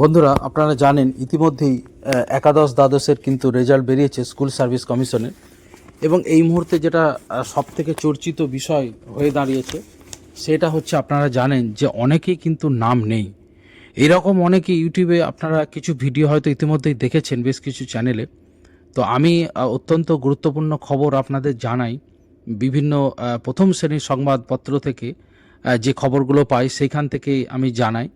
বন্ধুরা, আপনারা জানেন, ইতিমধ্যেই একাদশ দ্বাদশের কিন্তু রেজাল্ট বেরিয়েছে স্কুল সার্ভিস কমিশনের এবং এই মুহূর্তে যেটা সব থেকে চর্চিত বিষয় হয়ে দাঁড়িয়েছে, সেটা হচ্ছে আপনারা জানেন যে অনেকেই কিন্তু নাম নেই। এরকম অনেকে ইউটিউবে আপনারা কিছু ভিডিও হয়তো ইতিমধ্যেই দেখেছেন, বেশ কিছু চ্যানেলে। তো আমি অত্যন্ত গুরুত্বপূর্ণ খবর আপনাদের জানাই। বিভিন্ন প্রথম শ্রেণির সংবাদপত্র থেকে যে খবরগুলো পাই, সেইখান থেকেই আমি জানাই।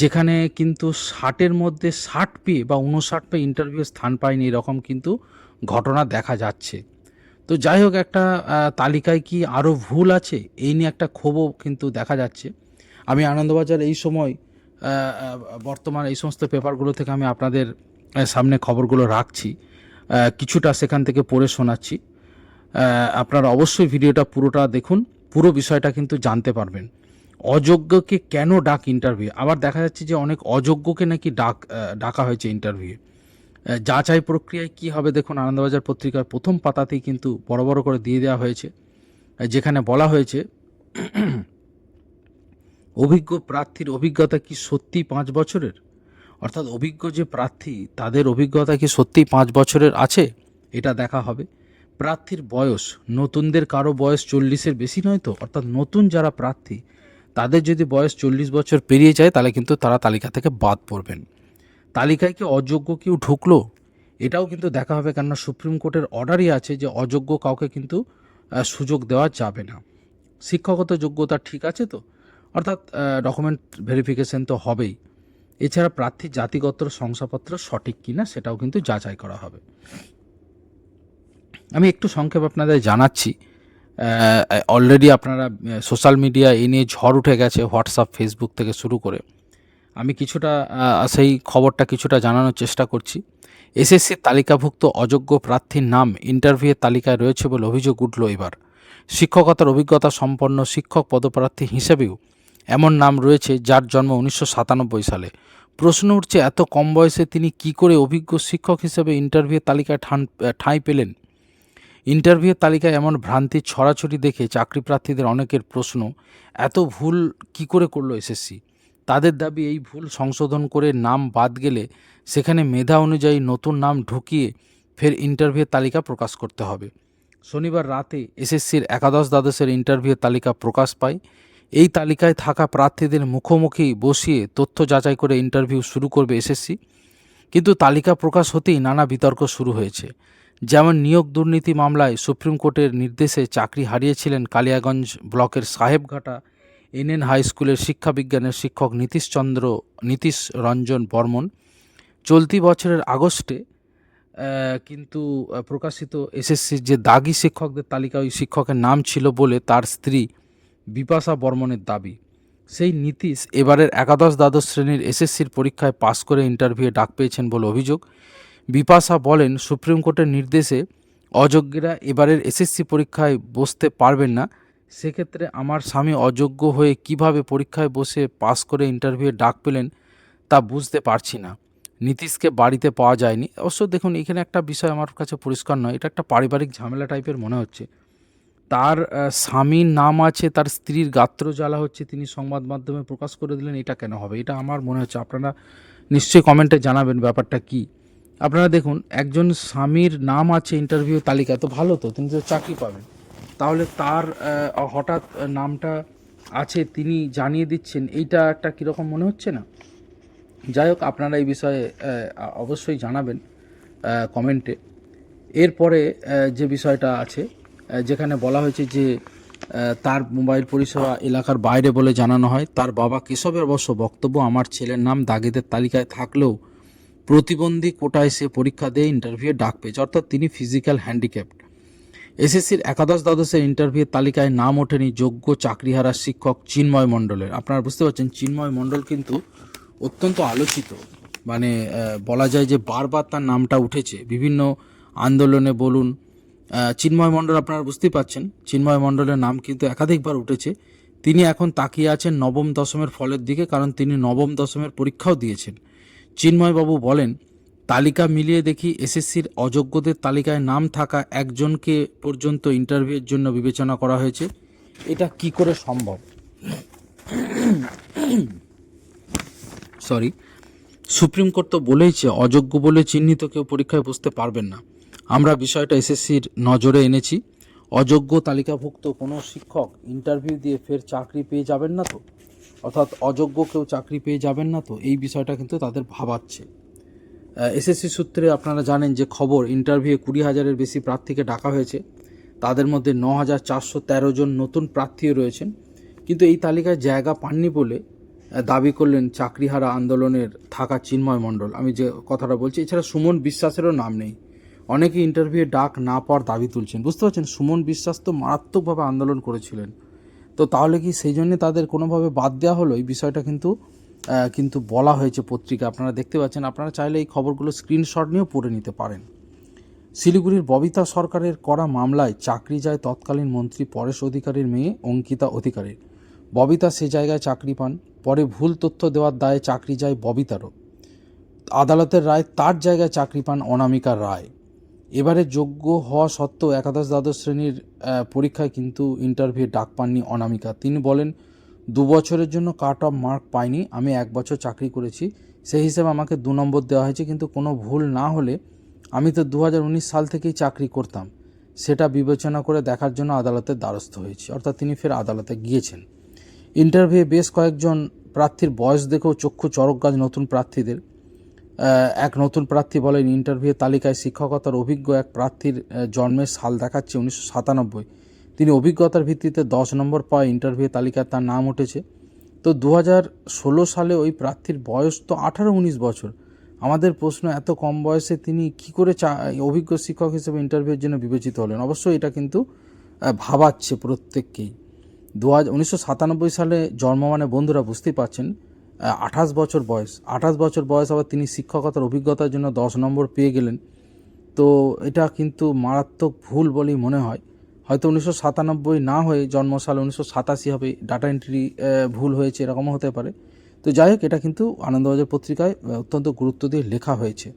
যেখানে কিন্তু ষাটের মধ্যে ষাট পেয়ে বা উনষাট পেয়ে ইন্টারভিউ স্থান পায়নি, এরকম কিন্তু ঘটনা দেখা যাচ্ছে। তো যাই হোক, একটা তালিকায় কি আরও ভুল আছে? এই নিয়ে একটা ক্ষোভও কিন্তু দেখা যাচ্ছে। আমি আনন্দবাজার এই সময় বর্তমান এই সমস্ত পেপারগুলো থেকে আমি আপনাদের সামনে খবরগুলো রাখছি। কিছুটা সেখান থেকে পড়ে শোনাচ্ছি। আপনারা অবশ্যই ভিডিওটা পুরোটা দেখুন, পুরো বিষয়টা কিন্তু জানতে পারবেন। অযোগ্যকে কেন ডাক ইন্টারভিউ আবার দেখা যাচ্ছে যে অনেক অযোগ্যকে নাকি ডাক ডাকা হয়েছে ইন্টারভিউ যাচাই প্রক্রিয়ায় কি হবে দেখুন, আনন্দবাজার পত্রিকার প্রথম পাতাতেই কিন্তু বড় বড় করে দিয়ে দেওয়া হয়েছে। যেখানে বলা হয়েছে, অভিজ্ঞ প্রার্থীর অভিজ্ঞতা কি সত্যি পাঁচ বছরের? অর্থাৎ অভিজ্ঞ যে প্রার্থী, তাদের অভিজ্ঞতা কি সত্যি পাঁচ বছরের আছে? এটা দেখা হবে। প্রার্থীর বয়স, নতুনদের কারও বয়স চল্লিশের বেশি নয় তো? অর্থাৎ নতুন যারা প্রার্থী তাদের যদি বয়স চল্লিশ বছর পেরিয়ে যায়, তাহলে কিন্তু তারা তালিকা থেকে বাদ পড়বেন। তালিকায় কি অযোগ্য কেউ ঢুকলো? এটাও কিন্তু দেখা হবে, কেননা সুপ্রিম কোর্টের অর্ডারই আছে যে অযোগ্য কাউকে কিন্তু সুযোগ দেওয়া যাবে না। শিক্ষাগত যোগ্যতা ঠিক আছে তো? অর্থাৎ ডকুমেন্ট ভেরিফিকেশন তো হবেই। এছাড়া প্রার্থীর জাতিগত শংসাপত্র সঠিক কিনা সেটাও কিন্তু যাচাই করা হবে। আমি একটু সংক্ষেপ আপনাদের জানাচ্ছি। অলরেডি আপনারা সোশ্যাল মিডিয়া এ নিয়ে ঝড় উঠে গেছে হোয়াটসঅ্যাপ ফেসবুক থেকে শুরু করে। আমি কিছুটা সেই খবরটা কিছুটা জানানোর চেষ্টা করছি। এসএসসির তালিকাভুক্ত অযোগ্য প্রার্থীর নাম ইন্টারভিউয়ের তালিকায় রয়েছে বলে অভিযোগ উঠল এবার। শিক্ষকতার অভিজ্ঞতা সম্পন্ন শিক্ষক পদপ্রার্থী হিসেবেও এমন নাম রয়েছে যার জন্ম উনিশশো সাতানব্বই সালে। প্রশ্ন উঠছে, এত কম বয়সে তিনি কি করে অভিজ্ঞ শিক্ষক হিসেবে ইন্টারভিউয়ের তালিকায় ঠান ঠাঁই পেলেন? ইন্টারভিউয়ের তালিকায় এমন ভ্রান্তি ছড়াছড়ি দেখে চাকরি প্রার্থীদের অনেকের প্রশ্ন, এত ভুল কি করে করল এসএসসি? তাদের দাবি, এই ভুল সংশোধন করে নাম বাদ গেলে সেখানে মেধা অনুযায়ী নতুন নাম ঢুকিয়ে ফের ইন্টারভিউয়ের তালিকা প্রকাশ করতে হবে। শনিবার রাতে এসএসসির একাদশ দ্বাদশের ইন্টারভিউয়ের তালিকা প্রকাশ পায়। এই তালিকায় থাকা প্রার্থীদের মুখোমুখি বসিয়ে তথ্য যাচাই করে ইন্টারভিউ শুরু করবে এসএসসি। কিন্তু তালিকা প্রকাশ হতেই নানা বিতর্ক শুরু হয়েছে। যেমন নিয়োগ দুর্নীতি মামলায় সুপ্রিম কোর্টের নির্দেশে চাকরি হারিয়েছিলেন কালিয়াগঞ্জ ব্লকের সাহেবঘাটা এনএন হাই স্কুলের শিক্ষাবিজ্ঞানের শিক্ষক নীতিশচন্দ্র নীতিশ রঞ্জন বর্মন। চলতি বছরের আগস্টে কিন্তু প্রকাশিত এসএসসির যে দাগি শিক্ষকদের তালিকায় ওই শিক্ষকের নাম ছিল বলে তার স্ত্রী বিপাশা বর্মনের দাবি। সেই নীতিশ এবারের একাদশ দ্বাদশ শ্রেণির এসএসসির পরীক্ষায় পাশ করে ইন্টারভিউয়ে ডাক পেয়েছেন বলে অভিযোগ। বিপাশা বলেন, সুপ্রিম কোর্টের নির্দেশে অযোগ্যরা এবারের এসএসসি পরীক্ষায় বসতে পারবেন না। সেক্ষেত্রে আমার স্বামী অযোগ্য হয়ে কীভাবে পরীক্ষায় বসে পাস করে ইন্টারভিউয়ে ডাক পেলেন তা বুঝতে পারছি না। নীতিশকে বাড়িতে পাওয়া যায়নি। অবশ্য দেখুন, এখানে একটা বিষয় আমার কাছে পরিষ্কার নয়, এটা একটা পারিবারিক ঝামেলা টাইপের মনে হচ্ছে। তার স্বামীর নাম আছে, তার স্ত্রীর গাত্র জ্বালা হচ্ছে, তিনি সংবাদ মাধ্যমে প্রকাশ করে দিলেন, এটা কেন হবে? এটা আমার মনে হচ্ছে। আপনারা নিশ্চয়ই কমেন্টে জানাবেন ব্যাপারটা কি? আপনারা দেখুন, একজন স্বামীর নাম আছে ইন্টারভিউ তালিকা তো ভালো তো, তিনি তো চাকরি পাবেন। তাহলে তার হঠাৎ নামটা আছে, তিনি জানিয়ে দিচ্ছেন, এইটা একটা কীরকম মনে হচ্ছে না? যাই হোক, আপনারা এই বিষয়ে অবশ্যই জানাবেন কমেন্টে। এরপরে যে বিষয়টা আছে যেখানে বলা হয়েছে যে তার মোবাইল পরিষেবা এলাকার বাইরে বলে জানানো হয়, তার বাবা কেশবের অবশ্য বক্তব্য, আমার ছেলের নাম দাগিদের তালিকায় থাকলেও প্রতিবন্ধী কোটায় সে পরীক্ষা দিয়ে ইন্টারভিউয়ে ডাক পেয়েছে। অর্থাৎ তিনি ফিজিক্যাল হ্যান্ডিক্যাপ্ট এসএসসির একাদশ দ্বাদশের ইন্টারভিউ তালিকায় নাম ওঠেনি যোগ্য চাকরিহারা শিক্ষক চিন্ময় মণ্ডলের। আপনারা বুঝতে পারছেন, চিন্ময় মণ্ডল কিন্তু অত্যন্ত আলোচিত। মানে বলা যায় যে বারবার তার নামটা উঠেছে। বিভিন্ন আন্দোলনে বলুন চিন্ময় মণ্ডল আপনারা বুঝতেই পাচ্ছেন চিন্ময় মণ্ডলের নাম কিন্তু একাধিকবার উঠেছে। তিনি এখন তাকিয়ে আছেন নবম দশমের ফলের দিকে, কারণ তিনি নবম দশমের পরীক্ষাও দিয়েছেন। চিন্ময়বাবু বলেন, তালিকা মিলিয়ে দেখি এসএসসির অযোগ্যদের তালিকায় নাম থাকা একজনকে পর্যন্ত ইন্টারভিউয়ের জন্য বিবেচনা করা হয়েছে। এটা কি করে সম্ভব? সরি, সুপ্রিম কোর্ট তো বলেইছে অযোগ্য বলে চিহ্নিত কেউ পরীক্ষায় বসতে পারবেন না। আমরা বিষয়টা এসএসসির নজরে এনেছি। অযোগ্য তালিকাভুক্ত কোনো শিক্ষক ইন্টারভিউ দিয়ে ফের চাকরি পেয়ে যাবেন না তো? অর্থাৎ অযোগ্য কেউ চাকরি পেয়ে যাবেন না তো, এই বিষয়টা কিন্তু তাদের ভাবাচ্ছে। এসএসসি সূত্রে আপনারা জানেন যে খবর ইন্টারভিউ কুড়ি হাজারের বেশি প্রার্থীকে ডাকা হয়েছে। তাদের মধ্যে ন হাজার চারশো তেরো জন নতুন প্রার্থীও রয়েছেন। কিন্তু এই তালিকায় জায়গা পাননি বলে দাবি করলেন চাকরিহারা আন্দোলনের থাকা চিন্ময় মণ্ডল। আমি যে কথাটা বলছি, এছাড়া সুমন বিশ্বাসেরও নাম নেই। অনেকে ইন্টারভিউয়ে ডাক না পাওয়ার দাবি তুলছেন। বুঝতে পারছেন, সুমন বিশ্বাস তো মারাত্মকভাবে আন্দোলন করেছিলেন। তো তাহলে কি সেই জন্যে তাদের কোনোভাবে বাদ দেওয়া হলো? এই বিষয়টা কিন্তু কিন্তু বলা হয়েছে পত্রিকা আপনারা দেখতে পাচ্ছেন, আপনারা চাইলে এই খবরগুলো স্ক্রিনশট নিয়েও পড়ে নিতে পারেন। শিলিগুড়ির ববিতা সরকারের করা মামলায় চাকরি যায় তৎকালীন মন্ত্রী পরেশ অধিকারীর মেয়ে অঙ্কিতা অধিকারীর। ববিতা সে জায়গায় চাকরি পান, পরে ভুল তথ্য দেওয়ার দায়ে চাকরি যায় ববিতারও। আদালতের রায় তার জায়গায় চাকরি পান অনামিকা রায়। এবারে যোগ্য হওয়া সত্ত্বেও একাদশ দ্বাদশ শ্রেণির পরীক্ষায় কিন্তু ইন্টারভিউ ডাক পাননি অনামিকা। তিনি বলেন, দু বছরের জন্য কাট অফ মার্ক পাইনি, আমি এক বছর চাকরি করেছি। সেই হিসেবে আমাকে দু নম্বর দেওয়া হয়েছে, কিন্তু কোনো ভুল না হলে আমি তো দু হাজার উনিশ সাল থেকেই চাকরি করতাম। সেটা বিবেচনা করে দেখার জন্য আদালতের দ্বারস্থ হয়েছি। অর্থাৎ তিনি ফের আদালতে গিয়েছেন। ইন্টারভিউ বেশ কয়েকজন প্রার্থীর বয়স দেখেও চক্ষু চরক গাছ নতুন প্রার্থীদের। এক নতুন প্রার্থী বলেন ইন্টারভিউ তালিকায় শিক্ষকতার অভিজ্ঞ এক প্রার্থীর জন্মের সাল দেখাচ্ছে উনিশশো সাতানব্বই। তিনি অভিজ্ঞতার ভিত্তিতে দশ নম্বর পাওয়া ইন্টারভিউ তালিকায় তার নাম উঠেছে। তো দু ষোলো সালে ওই প্রার্থীর বয়স তো আঠারো উনিশ বছর। আমাদের প্রশ্ন, এত কম বয়সে তিনি কি করে চা, অভিজ্ঞ শিক্ষক হিসেবে ইন্টারভিউর জন্য বিবেচিত হলেন? অবশ্যই এটা কিন্তু ভাবাচ্ছে প্রত্যেককেই। দু হাজার উনিশশো সাতানব্বই সালে জন্ম মানে বন্ধুরা বুঝতেই পারছেন আঠাশ বছর বয়স। আঠাশ বছর বয়স আবার তিনি শিক্ষকতার অভিজ্ঞতার জন্য দশ নম্বর পেয়ে গেলেন। তো এটা কিন্তু মারাত্মক ভুল বলেই মনে হয়। হয়তো উনিশশো সাতানব্বই না হয়ে জন্মসাল উনিশশো সাতাশি হবে। ডাটা এন্ট্রি ভুল হয়েছে, এরকমও হতে পারে। তো যাই হোক, এটা কিন্তু আনন্দবাজার পত্রিকায় অত্যন্ত গুরুত্ব দিয়ে লেখা হয়েছে।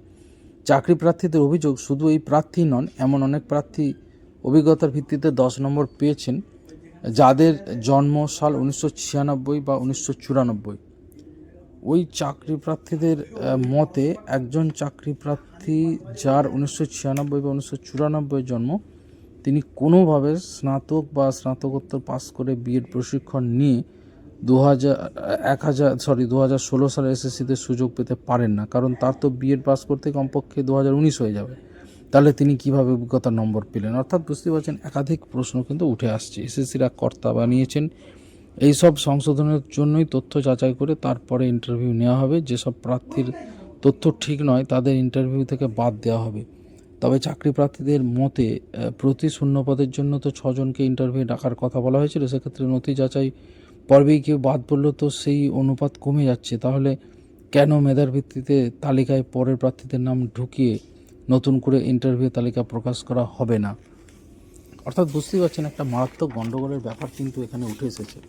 চাকরি প্রার্থীদের অভিযোগ, শুধু এই প্রার্থী নন, এমন অনেক প্রার্থী অভিজ্ঞতার ভিত্তিতে দশ নম্বর পেয়েছেন, যাদের জন্ম সাল উনিশশো ছিয়ানব্বই বা উনিশশো চুরানব্বই। ওই চাকরি প্রার্থীদের মতে একজন চাকরি প্রার্থী যার উনিশশো ছিয়ানব্বই বা উনিশশো চুরানব্বই জন্ম, তিনি কোনোভাবে স্নাতক বা স্নাতকোত্তর পাস করে বিএড প্রশিক্ষণ নিয়ে দু হাজার এক হাজার সরি দু হাজার ষোলো সালে এসএসসিতে সুযোগ পেতে পারেন না। কারণ তার তো বিএড পাস করতে কমপক্ষে দু হাজার উনিশ হয়ে যাবে। তাহলে তিনি কীভাবে অভিজ্ঞতার নম্বর পেলেন? অর্থাৎ বুঝতে পারছেন একাধিক প্রশ্ন কিন্তু উঠে আসছে। এসএসসিরা কর্তা বানিয়েছেন এই সব সংশোধনের জন্যই তথ্য যাচাই করে তারপরে ইন্টারভিউ নেওয়া হবে। যেসব প্রার্থীর তথ্য ঠিক নয়, তাদের ইন্টারভিউ থেকে বাদ দেওয়া হবে। তবে চাকরি প্রার্থীদের মতে প্রতি শূন্য পদের জন্য তো ছজনকে ইন্টারভিউ ডাকার কথা বলা হয়েছিল। সেক্ষেত্রে নথি যাচাই পর্বেই কেউ বাদ পড়ল তো সেই অনুপাত কমে যাচ্ছে। তাহলে কেন মেধার ভিত্তিতে তালিকায় পরের প্রার্থীদের নাম ঢুকিয়ে নতুন করে ইন্টারভিউ তালিকা প্রকাশ করা হবে না? অর্থাৎ বুঝতেই পারছেন, একটা মারাত্মক গণ্ডগোলের ব্যাপার কিন্তু এখানে উঠে এসেছে।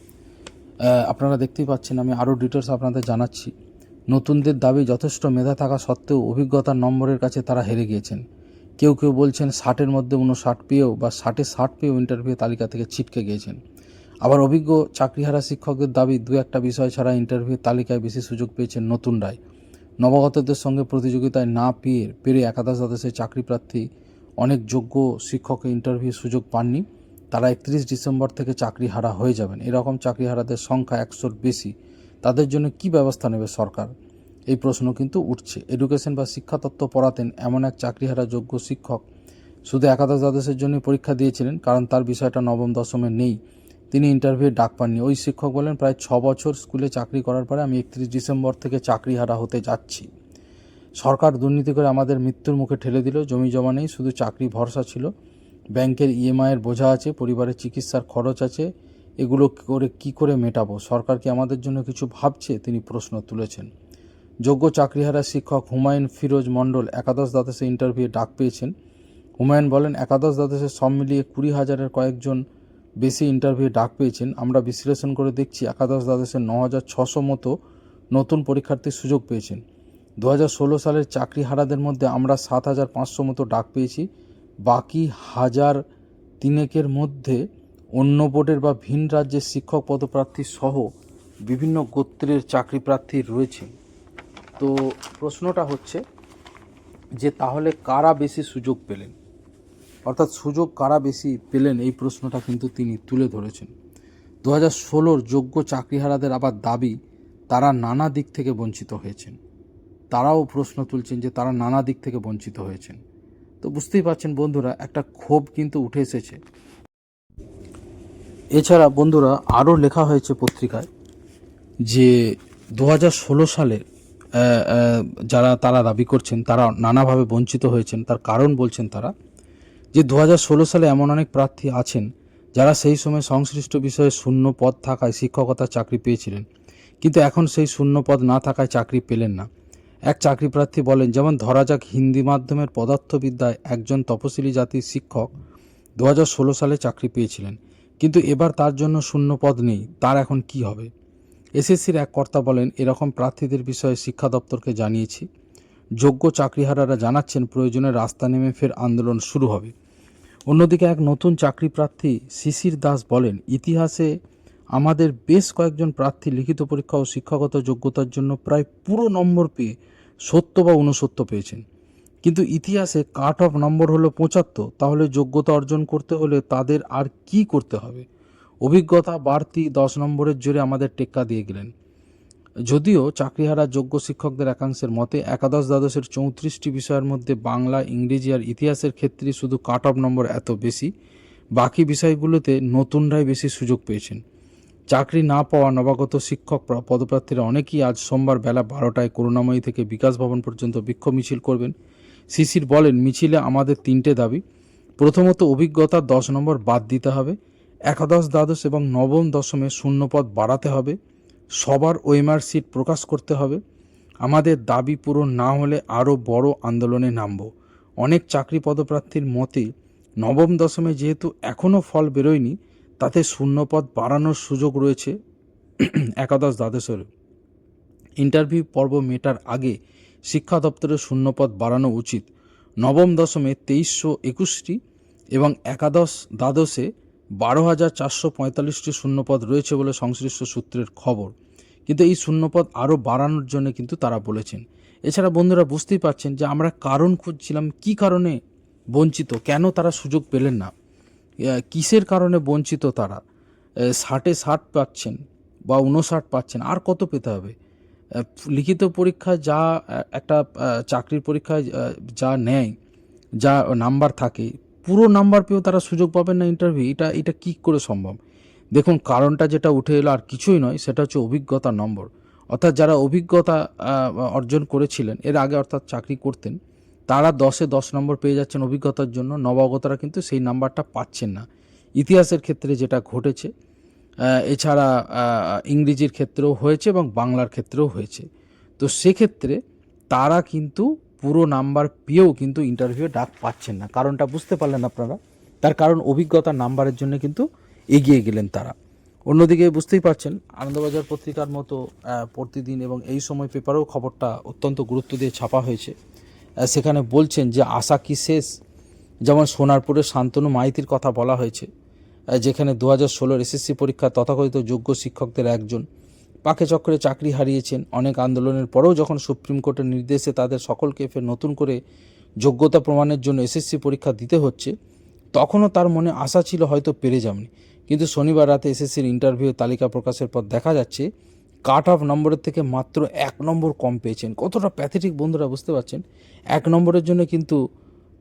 আপনারা দেখতেই পাচ্ছেন, আমি আরও ডিটেলস আপনাদের জানাচ্ছি। নতুনদের দাবি যথেষ্ট মেধা থাকা সত্ত্বেও অভিজ্ঞতার নম্বরের কাছে তারা হেরে গিয়েছেন। কেউ কেউ বলছেন ষাটের মধ্যে উনষাট পেয়েও বা ষাটে ষাট পেয়েও ইন্টারভিউ তালিকা থেকে ছিটকে গিয়েছেন। আবার অভিজ্ঞ চাকরিহারা শিক্ষকদের দাবি দু একটা বিষয় ছাড়া ইন্টারভিউ তালিকায় বেশি সুযোগ পেয়েছেন নতুনরাই। নবাগতদের সঙ্গে প্রতিযোগিতায় না পেয়ে, পেরে একাদশ দ্বাদশের চাকরি প্রার্থী অনেক যোগ্য শিক্ষক ইন্টারভিউ সুযোগ পাননি। তারা একত্রিশ ডিসেম্বর থেকে চাকরি হারা হয়ে যাবেন। এরকম চাকরিহারাদের সংখ্যা একশোর বেশি। তাদের জন্য কি ব্যবস্থা নেবে সরকার? এই প্রশ্ন কিন্তু উঠছে। এডুকেশন বা শিক্ষাতত্ত্ব পড়াতেন এমন এক চাকরিহারা যোগ্য শিক্ষক। শুধু একাদশ দ্বাদশের জন্য পরীক্ষা দিয়েছিলেন, কারণ তার বিষয়টা নবম দশমে নেই। তিনি ইন্টারভিউ ডাক পাননি। ওই শিক্ষক বলেন প্রায় ছ বছর স্কুলে চাকরি করার পরে আমি একত্রিশ ডিসেম্বর থেকে চাকরিহারা হতে যাচ্ছি। সরকার দুর্নীতি করে আমাদের মৃত্যুর মুখে ঠেলে দিল। জমি জমা নেই, শুধু চাকরি ভরসা ছিল। ব্যাংকের ইএমআইয়ের বোঝা আছে, পরিবারের চিকিৎসার খরচ আছে, এগুলো করে কি করে মেটাবো? সরকার কি আমাদের জন্য কিছু ভাবছে? তিনি প্রশ্ন তুলেছেন। যোগ্য চাকরিহারা শিক্ষক হুমায়ুন ফিরোজ মণ্ডল একাদশ দ্বাদশে ইন্টারভিউয়ে ডাক পেয়েছেন। হুমায়ুন বলেন, একাদশ দ্বাদশে সব মিলিয়ে কুড়ি হাজারের কয়েকজন বেশি ইন্টারভিউ ডাক পেয়েছেন। আমরা বিশ্লেষণ করে দেখছি, একাদশ দ্বাদশে ন হাজার ছশো মতো নতুন পরীক্ষার্থীর সুযোগ পেয়েছেন। দু হাজার ষোলো সালের চাকরিহারাদের মধ্যে আমরা সাত হাজার পাঁচশো মতো ডাক পেয়েছি। বাকি হাজার তিনেকের মধ্যে অন্য বোর্ডের বা ভিন রাজ্যের শিক্ষক পদপ্রার্থী সহ বিভিন্ন গোত্রের চাকরি প্রার্থী রয়েছে। তো প্রশ্নটা হচ্ছে যে তাহলে কারা বেশি সুযোগ পেলেন? অর্থাৎ সুযোগ কারা বেশি পেলেন? এই প্রশ্নটা কিন্তু তিনি তুলে ধরেছেন। দু হাজার ষোলোর যোগ্য চাকরিহারাদের আবার দাবি, তারা নানা দিক থেকে বঞ্চিত হয়েছেন। তারাও প্রশ্ন তুলছেন যে তারা নানা দিক থেকে বঞ্চিত হয়েছেন। তো বুঝতেই পারছেন বন্ধুরা, একটা ক্ষোভ কিন্তু উঠে এসেছে। এছাড়া বন্ধুরা, আরও লেখা হয়েছে পত্রিকায় যে দু হাজার ষোলো সালে যারা তারা দাবি করছেন, তারা নানাভাবে বঞ্চিত হয়েছেন। তার কারণ বলছেন তারা যে দু হাজার ষোলো সালে এমন অনেক প্রার্থী আছেন যারা সেই সময় সংশ্লিষ্ট বিষয়ে শূন্য পদ থাকায় শিক্ষকতার চাকরি পেয়েছিলেন। কিন্তু এখন সেই শূন্য পদ না থাকায় চাকরি পেলেন না। এক চাকরি প্রার্থী বলেন, যেমন ধরা যাক হিন্দি মাধ্যমের পদার্থবিদ্যায় একজন তপশিলি জাতির শিক্ষক দু হাজার ষোলো সালে চাকরি পেয়েছিলেন, কিন্তু এবার তার জন্য শূন্য পদ নেই, তার এখন কি হবে? এসএসসির এক কর্তা বলেন, এরকম প্রার্থীদের বিষয়ে শিক্ষা দপ্তরকে জানিয়েছি। যোগ্য চাকরিহারারা জানাচ্ছেন, প্রয়োজনে রাস্তা নেমে ফের আন্দোলন শুরু হবে। অন্যদিকে এক নতুন চাকরি প্রার্থী শিশির দাস বলেন, ইতিহাসে আমাদের বেশ কয়েকজন প্রার্থী লিখিত পরীক্ষা ও শিক্ষাগত যোগ্যতার জন্য প্রায় পুরো নম্বর পেয়ে সত্য বা ঊনসত্য পেয়েছেন। কিন্তু ইতিহাসে কাট অফ নম্বর হলো পঁচাত্তর, তাহলে যোগ্যতা অর্জন করতে হলে তাদের আর কি করতে হবে? অভিজ্ঞতা বাড়তি দশ নম্বরের জোরে আমাদের টেক্কা দিয়ে গেলেন। যদিও চাকরিহারা যোগ্য শিক্ষকদের একাংশের মতে একাদশ দ্বাদশের চৌত্রিশটি বিষয়ের মধ্যে বাংলা, ইংরেজি আর ইতিহাসের ক্ষেত্রে শুধু কাট অফ নম্বর এত বেশি, বাকি বিষয়গুলোতে নতুনরাই বেশি সুযোগ পেয়েছেন। চাকরি না পাওয়া নবাগত শিক্ষক পদপ্রার্থীরা অনেকেই আজ সোমবার বেলা বারোটায় করুণাময়ী থেকে বিকাশ ভবন পর্যন্ত বিক্ষোভ মিছিল করবেন। শিশির বলেন, মিছিলে আমাদের তিনটে দাবি। প্রথমত, অভিজ্ঞতা দশ নম্বর বাদ দিতে হবে। একাদশ, দ্বাদশ এবং নবম দশমে শূন্যপদ বাড়াতে হবে। সবার ওএমআর সিট প্রকাশ করতে হবে। আমাদের দাবি পূরণ না হলে আরও বড় আন্দোলনে নামব। অনেক চাকরি পদপ্রার্থীর মতে, নবম দশমে যেহেতু এখনও ফল বেরোয়নি তাতে শূন্যপদ বাড়ানোর সুযোগ রয়েছে একাদশ দ্বাদশের। ইন্টারভিউ পর্ব মেটার আগে শিক্ষা দপ্তরের শূন্যপদ বাড়ানো উচিত। নবম দশমে তেইশশো একুশটি এবং একাদশ দ্বাদশে বারো হাজার চারশো পঁয়তাল্লিশটি শূন্যপদ রয়েছে বলে সংশ্লিষ্ট সূত্রের খবর। কিন্তু এই শূন্যপদ আরও বাড়ানোর জন্য কিন্তু তারা বলেছেন। এছাড়া বন্ধুরা বুঝতেই পারছেন যে আমরা কারণ খুঁজছিলাম, কি কারণে বঞ্চিত, কেন তারা সুযোগ পেলেন না। কিসের কারণে বঞ্চিত তারা? ষাটে ষাট পাচ্ছেন বা উনষাট পাচ্ছেন আর কত পেতে হবে? লিখিত পরীক্ষায় যা একটা চাকরির পরীক্ষায় আহ, যা নেয় যা নাম্বার থাকে পুরো নাম্বার পেয়েও তারা সুযোগ পাবেন না ইন্টারভিউ এটা এটা কী করে সম্ভব? দেখুন কারণটা যেটা উঠে এলো আর কিছুই নয় সেটা হচ্ছে অভিজ্ঞতা নম্বর। অর্থাৎ যারা অভিজ্ঞতা অর্জন করেছিলেন এর আগে অর্থাৎ চাকরি করতেন তারা দশে দশ নম্বর পেয়ে যাচ্ছেন অভিজ্ঞতার জন্য। নবাগতরা কিন্তু সেই নাম্বারটা পাচ্ছেন না। ইতিহাসের ক্ষেত্রে যেটা ঘটেছে এছাড়া ইংরেজির ক্ষেত্রেও হয়েছে এবং বাংলার ক্ষেত্রেও হয়েছে। তো সেক্ষেত্রে তারা কিন্তু পুরো নাম্বার পেয়েও কিন্তু ইন্টারভিউ ডাক পাচ্ছেন না। কারণটা বুঝতে পারলেন আপনারা? তার কারণ অভিজ্ঞতা নাম্বারের জন্য কিন্তু এগিয়ে গেলেন তারা। অন্যদিকে বুঝতেই পারছেন, আনন্দবাজার পত্রিকার মতো প্রতিদিন এবং এই সময় পেপারেও খবরটা অত্যন্ত গুরুত্ব দিয়ে ছাপা হয়েছে। সেখানে বলছেন যে আশা কি শেষ? যেমন সোনারপুরের শান্তনু মাইতির কথা বলা হয়েছে যেখানে দু হাজার ষোলোর এসএসসি পরীক্ষা তথাকথিত যোগ্য শিক্ষকদের একজন। পাকে চক্রে চাকরি হারিয়েছেন, অনেক আন্দোলনের পরেও যখন সুপ্রিম কোর্টের নির্দেশে তাদের সকলকে ফের নতুন করে যোগ্যতা প্রমাণের জন্য এসএসসি পরীক্ষা দিতে হচ্ছে, তখনও তার মনে আশা ছিল হয়তো পেরে যাবেন। কিন্তু শনিবার রাতে এসএসসির ইন্টারভিউ তালিকা প্রকাশের পর দেখা যাচ্ছে কাট অফ নম্বরের থেকে মাত্র এক নম্বর কম পেয়েছেন। কতটা প্যাথেটিক বন্ধুরা, বুঝতে পারছেন? এক নম্বরের জন্য কিন্তু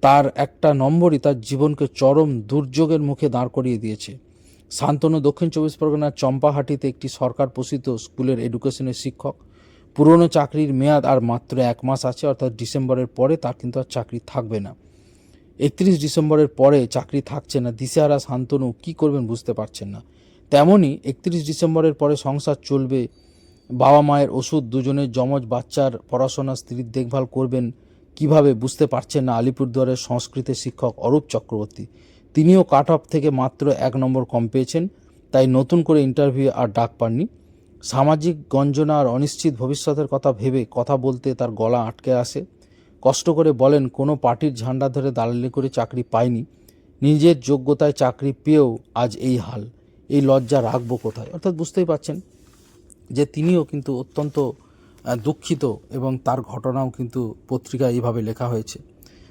তার একটা নম্বরই তার জীবনকে চরম দুর্যোগের মুখে দাঁড় করিয়ে দিয়েছে। শান্তনু দক্ষিণ চব্বিশ পরগনার চম্পাহাটিতে একটি সরকার পোষিত স্কুলের এডুকেশনের শিক্ষক। পুরনো চাকরির মেয়াদ আর মাত্র এক মাস আছে, অর্থাৎ ডিসেম্বরের পরে তার কিন্তু আর চাকরি থাকবে না। একত্রিশ ডিসেম্বরের পরে চাকরি থাকছে না। দিশেহারা শান্তনু কি করবেন বুঝতে পারছেন না। তেমনই একত্রিশ ডিসেম্বরের পরে সংসার চলবে বাবা মায়ের ওষুধ দুজনের যমজ বাচ্চার পড়াশোনা স্ত্রীর দেখভাল করবেন কীভাবে বুঝতে পারছেন না আলিপুরদুয়ারের সংস্কৃতের শিক্ষক অরূপ চক্রবর্তী। তিনিও কাট অফ থেকে মাত্র এক নম্বর কম পেয়েছেন, তাই নতুন করে ইন্টারভিউ আর ডাক পাননি। সামাজিক গঞ্জনা আর অনিশ্চিত ভবিষ্যতের কথা ভেবে কথা বলতে তার গলা আটকে আসে। কষ্ট করে বলেন, কোনো পার্টির ঝান্ডা ধরে দালালি করে চাকরি পায়নি নিজের যোগ্যতায় চাকরি পেয়েও আজ এই হাল। এই লজ্জা রাখব কোথায়? অর্থাৎ বুঝতেই পারছেন যে তিনিও কিন্তু অত্যন্ত দুঃখিত এবং তার ঘটনাও কিন্তু পত্রিকায় এইভাবে লেখা হয়েছে।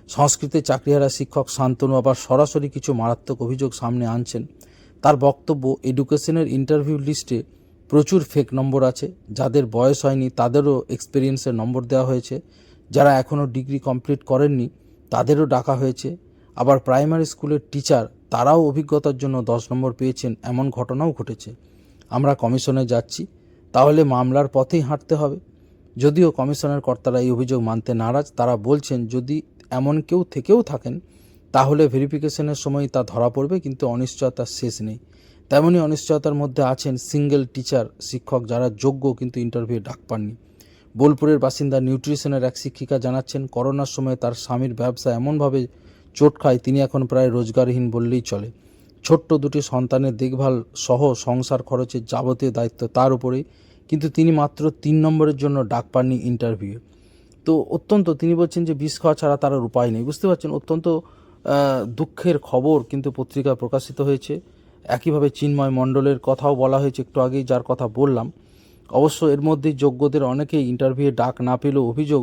সংস্কৃতে চাকরিহারা শিক্ষক শান্তনু আবার সরাসরি কিছু মারাত্মক অভিযোগ সামনে আনছেন। তার বক্তব্য, এডুকেশনের ইন্টারভিউ লিস্টে প্রচুর ফেক নম্বর আছে। যাদের বয়স হয়নি, তাদেরও এক্সপিরিয়েন্সের নম্বর দেওয়া হয়েছে। যারা এখনও ডিগ্রি কমপ্লিট করেননি, তাদেরও ডাকা হয়েছে। আবার প্রাইমারি স্কুলের টিচার তারাও অভিজ্ঞতার জন্য দশ নম্বর পেয়েছেন। এমন ঘটনাও ঘটেছে। আমরা কমিশনে যাচ্ছি। তাহলে মামলার পথেই হাঁটতে হবে। যদিও কমিশনের কর্তারা এই অভিযোগ মানতে নারাজ, তারা বলছেন, যদি এমন কেউ থেকেও থাকেন, তাহলে ভেরিফিকেশনের সময় তা ধরা পড়বে, কিন্তু অনিশ্চয়তার শেষ নেই। তেমনই অনিশ্চয়তার মধ্যে আছেন সিঙ্গেল টিচার শিক্ষক যারা যোগ্য, কিন্তু ইন্টারভিউ ডাক পাননি। বোলপুরের বাসিন্দা নিউট্রিশনের এক শিক্ষিকা জানাচ্ছেন, করোনার সময় তার স্বামীর ব্যবসা এমনভাবে চোট খায়, তিনি এখন প্রায় রোজগারহীন বললেই চলে। ছোট্ট দুটি সন্তানের দেখভাল সহ সংসার খরচের যাবতীয় দায়িত্ব তার উপরেই, কিন্তু তিনি মাত্র তিন নম্বরের জন্য ডাক পাননি ইন্টারভিউ তো অত্যন্ত, তিনি বলছেন যে বিষ খাওয়া ছাড়া তার উপায় নেই। বুঝতে পারছেন? অত্যন্ত দুঃখের খবর কিন্তু পত্রিকায় প্রকাশিত হয়েছে। একইভাবে চিন্ময় মণ্ডলের কথাও বলা হয়েছে একটু আগেই, যার কথা বললাম। অবশ্য এর মধ্যে যোগ্যদের অনেকেই ইন্টারভিউয়ে ডাক না পেলেও অভিযোগ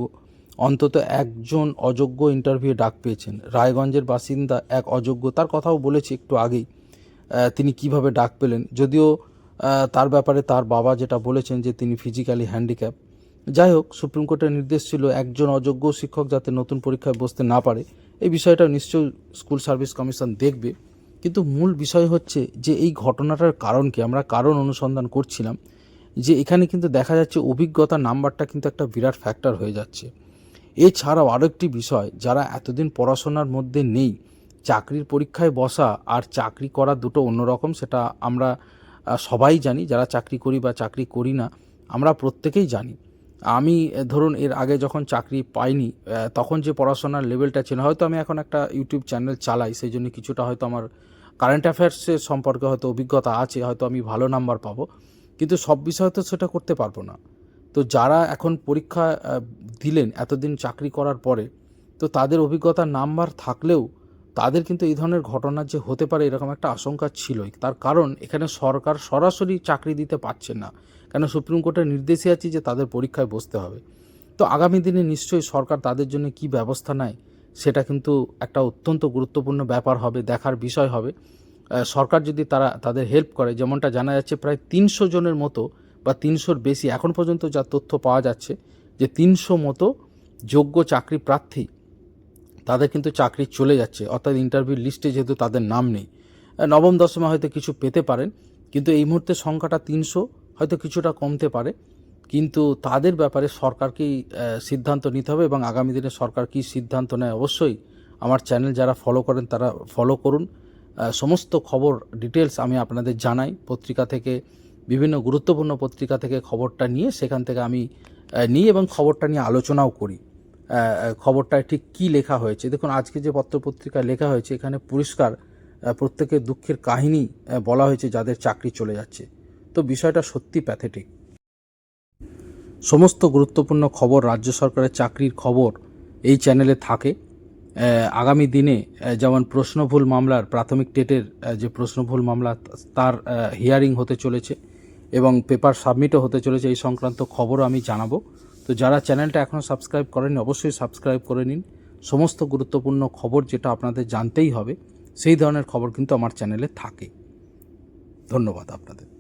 অন্তত একজন অযোগ্য ইন্টারভিউ ডাক পেয়েছেন। রায়গঞ্জের বাসিন্দা এক অযোগ্য, তার কথাও বলেছি একটু আগেই তিনি কীভাবে ডাক পেলেন। যদিও তার ব্যাপারে তার বাবা যেটা বলেছেন যে তিনি ফিজিক্যালি হ্যান্ডিক্যাপ যাই হোক, সুপ্রিম কোর্টের নির্দেশ ছিল একজন অযোগ্য শিক্ষক যাতে নতুন পরীক্ষায় বসতে না পারে। এই বিষয়টা নিশ্চয়ই স্কুল সার্ভিস কমিশন দেখবে। কিন্তু মূল বিষয় হচ্ছে যে এই ঘটনাটার কারণ কি? আমরা কারণ অনুসন্ধান করছিলাম যে এখানে কিন্তু দেখা যাচ্ছে অভিজ্ঞতা নাম্বারটা কিন্তু একটা বিরাট ফ্যাক্টর হয়ে যাচ্ছে। এছাড়াও আরও একটি বিষয়, যারা এতদিন পড়াশোনার মধ্যে নেই, চাকরির পরীক্ষায় বসা আর চাকরি করা দুটো অন্যরকম, সেটা আমরা সবাই জানি, যারা চাকরি করি বা চাকরি করি না, আমরা প্রত্যেকেই জানি। আমি ধরুন এর আগে যখন চাকরি পাইনি তখন যে পড়াশোনার লেভেলটা ছিল, হয়তো আমি এখন একটা ইউটিউব চ্যানেল চালাই, সেই জন্য কিছুটা হয়তো আমার কারেন্ট অ্যাফেয়ার্সের সম্পর্কে হয়তো অভিজ্ঞতা আছে, হয়তো আমি ভালো নাম্বার পাবো, কিন্তু সব বিষয়ে তো সেটা করতে পারব না। তো যারা এখন পরীক্ষা দিলেন এতদিন চাকরি করার পরে, তো তাদের অভিজ্ঞতার নাম্বার থাকলেও তাদের কিন্তু এই ধরনের ঘটনা যে হতে পারে এরকম একটা আশঙ্কা ছিলই। তার কারণ এখানে সরকার সরাসরি চাকরি দিতে পারছে না। কেন সুপ্রিম কোর্টের নির্দেশে আছে যে তাদের পরীক্ষায় বসতে হবে। তো আগামী দিনে নিশ্চয়ই সরকার তাদের জন্য কি ব্যবস্থা নেয়, সেটা কিন্তু একটা অত্যন্ত গুরুত্বপূর্ণ ব্যাপার হবে, দেখার বিষয় হবে। সরকার যদি তারা, তাদের হেল্প করে, যেমনটা জানা যাচ্ছে প্রায় তিনশো জনের মতো বা তিনশোর বেশি এখন পর্যন্ত যা তথ্য পাওয়া যাচ্ছে যে তিনশো মতো যোগ্য চাকরি প্রার্থী তাদের কিন্তু চাকরি চলে যাচ্ছে। অর্থাৎ ইন্টারভিউ লিস্টে যেহেতু তাদের নাম নেই। নবম, দশমে হয়তো কিছু পেতে পারেন, কিন্তু এই মুহূর্তে সংখ্যাটা তিনশো, হয়তো কিছুটা কমতে পারে। কিন্তু তাদের ব্যাপারে সরকারকেই সিদ্ধান্ত নিতে হবে এবং আগামী দিনে সরকার কী সিদ্ধান্ত নেয়? অবশ্যই আমার চ্যানেল যারা ফলো করেন তারা ফলো করুন। সমস্ত খবর ডিটেলস আমি আপনাদের জানাই। পত্রিকা থেকে বিভিন্ন গুরুত্বপূর্ণ পত্রিকা থেকে খবরটা নিয়ে সেখান থেকে আমি নিই এবং খবরটা নিয়ে আলোচনাও করি। খবরটায় ঠিক কি লেখা হয়েছে? দেখুন, আজকে যে পত্রপত্রিকায় লেখা হয়েছে, এখানে পরিষ্কার প্রত্যেকের দুঃখের কাহিনী বলা হয়েছে যাদের চাকরি চলে যাচ্ছে। তো বিষয়টা সত্যি প্যাথেটিক সমস্ত গুরুত্বপূর্ণ খবর রাজ্য সরকারের চাকরির খবর এই চ্যানেলে থাকে। আগামী দিনে যেমন প্রশ্নভুল মামলার, প্রাথমিক টেটের যে প্রশ্নভুল মামলা, তার হিয়ারিং হতে চলেছে। এবং পেপার সাবমিটও হতে চলেছে এই সংক্রান্ত খবরও আমি জানাব। তো যারা চ্যানেলটা এখনও সাবস্ক্রাইব করেনি অবশ্যই সাবস্ক্রাইব করে নিন। সমস্ত গুরুত্বপূর্ণ খবর যেটা আপনাদের জানতেই হবে, সেই ধরনের খবর কিন্তু আমার চ্যানেলে থাকে। ধন্যবাদ আপনাদের।